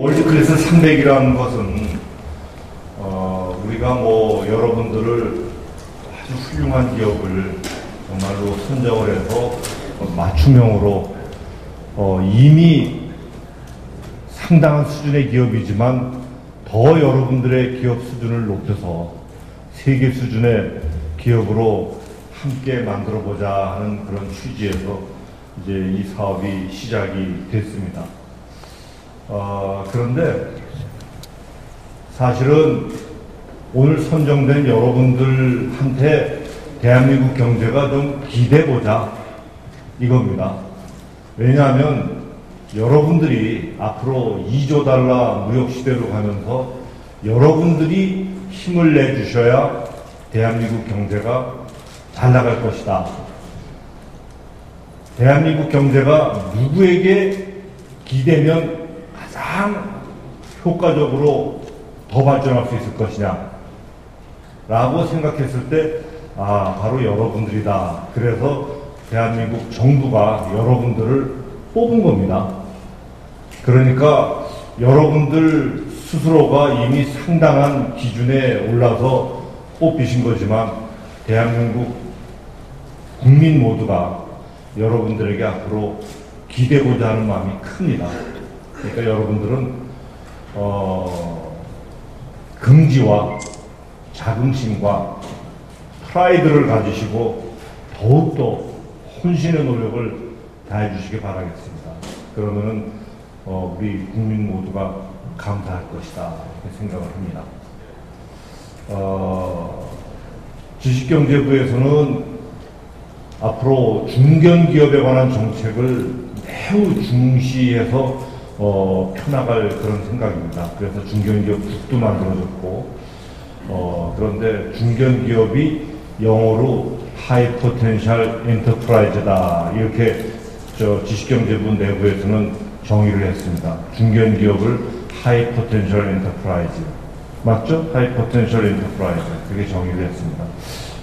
월드클래스 300이라는 것은 어, 우리가 뭐 여러분들을 아주 훌륭한 기업을 정말로 선정을 해서 어, 맞춤형으로 어, 이미 상당한 수준의 기업이지만 더 여러분들의 기업 수준을 높여서 세계 수준의 기업으로 함께 만들어 보자 하는 그런 취지에서 이제 이 사업이 시작이 됐습니다. 어, 그런데 사실은 오늘 선정된 여러분들한테 대한민국 경제가 좀 기대보자 이겁니다. 왜냐하면 여러분들이 앞으로 2조 달러 무역 시대로 가면서 여러분들이 힘을 내주셔야 대한민국 경제가 잘 나갈 것이다. 대한민국 경제가 누구에게 기대면 가장 효과적으로 더 발전할 수 있을 것이냐 라고 생각했을 때 아, 바로 여러분들이다. 그래서 대한민국 정부가 여러분들을 뽑은 겁니다. 그러니까 여러분들 스스로가 이미 상당한 기준에 올라서 뽑히신 거지만 대한민국 국민 모두가 여러분들에게 앞으로 기대고자 하는 마음이 큽니다. 그러니까 여러분들은 어, 긍지와 자긍심과 프라이드를 가지시고 더욱더 혼신의 노력을 다해 주시기 바라겠습니다. 그러면은 어, 우리 국민 모두가 감사할 것이다 이렇게 생각을 합니다. 어, 지식경제부에서는 앞으로 중견기업에 관한 정책을 매우 중시해서 어, 펴나갈 그런 생각입니다. 그래서 중견기업 국도 만들어졌고, 어, 그런데 중견기업이 영어로 하이 포텐셜 엔터프라이즈다. 이렇게 저 지식경제부 내부에서는 정의를 했습니다. 중견기업을 하이 포텐셜 엔터프라이즈. 맞죠? 하이 포텐셜 엔터프라이즈. 그게 정의를 했습니다.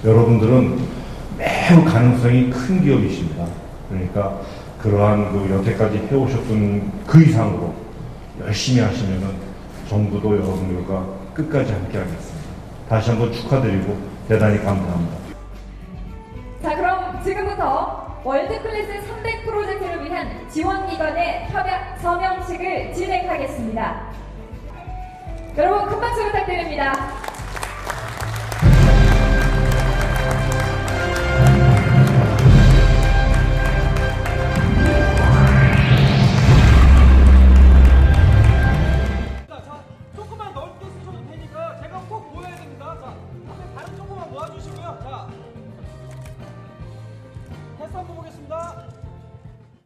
여러분들은 매우 가능성이 큰 기업이십니다. 그러니까 그러한 그 여태까지 해오셨던 그 이상으로 열심히 하시면은 정부도 여러분들과 끝까지 함께 하겠습니다. 다시 한번 축하드리고 대단히 감사합니다. 자, 그럼 지금부터 월드클래스 300 프로젝트를 위한 지원기관의 협약 서명식을 진행하겠습니다. 여러분 큰 박수 부탁드립니다. 한번 보겠습니다.